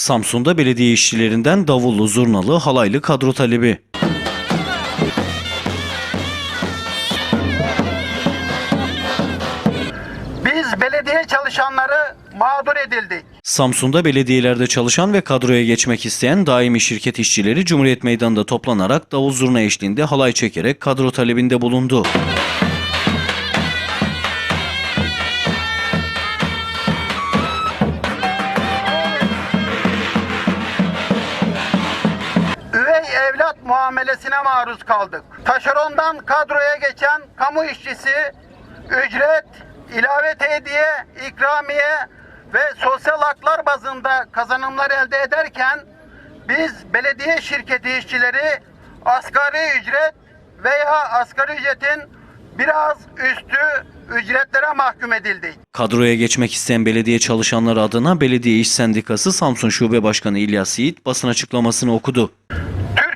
Samsun'da belediye işçilerinden davullu, zurnalı, halaylı kadro talebi. Biz belediye çalışanları mağdur edildik. Samsun'da belediyelerde çalışan ve kadroya geçmek isteyen daimi şirket işçileri Cumhuriyet Meydanı'nda toplanarak davul zurna eşliğinde halay çekerek kadro talebinde bulundu. Evlat muamelesine maruz kaldık. Taşerondan kadroya geçen kamu işçisi ücret, ilave hediye, ikramiye ve sosyal haklar bazında kazanımlar elde ederken biz belediye şirketi işçileri asgari ücret veya asgari ücretin biraz üstü ücretlere mahkum edildik. Kadroya geçmek isteyen belediye çalışanları adına Belediye İş Sendikası Samsun Şube Başkanı İlyas Yiğit basın açıklamasını okudu.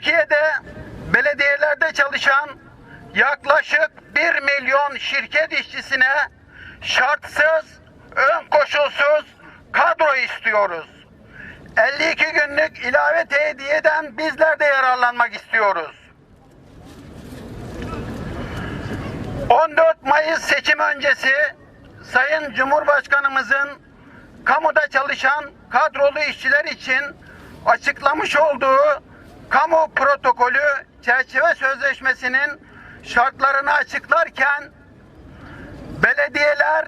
Türkiye'de belediyelerde çalışan yaklaşık 1 milyon şirket işçisine şartsız, ön koşulsuz kadro istiyoruz. 52 günlük ilave hediyeden bizler de yararlanmak istiyoruz. 14 Mayıs seçim öncesi Sayın Cumhurbaşkanımızın kamuda çalışan kadrolu işçiler için açıklamış olduğu kamu protokolü çerçeve sözleşmesinin şartlarını açıklarken belediyeler,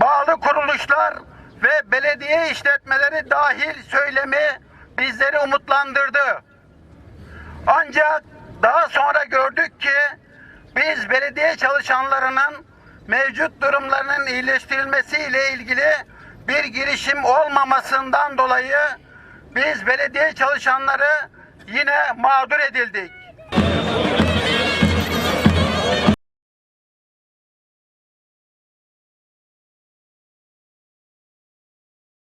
bağlı kuruluşlar ve belediye işletmeleri dahil söylemi bizleri umutlandırdı. Ancak daha sonra gördük ki biz belediye çalışanlarının mevcut durumlarının iyileştirilmesiyle ilgili bir girişim olmamasından dolayı biz belediye çalışanları yine mağdur edildik.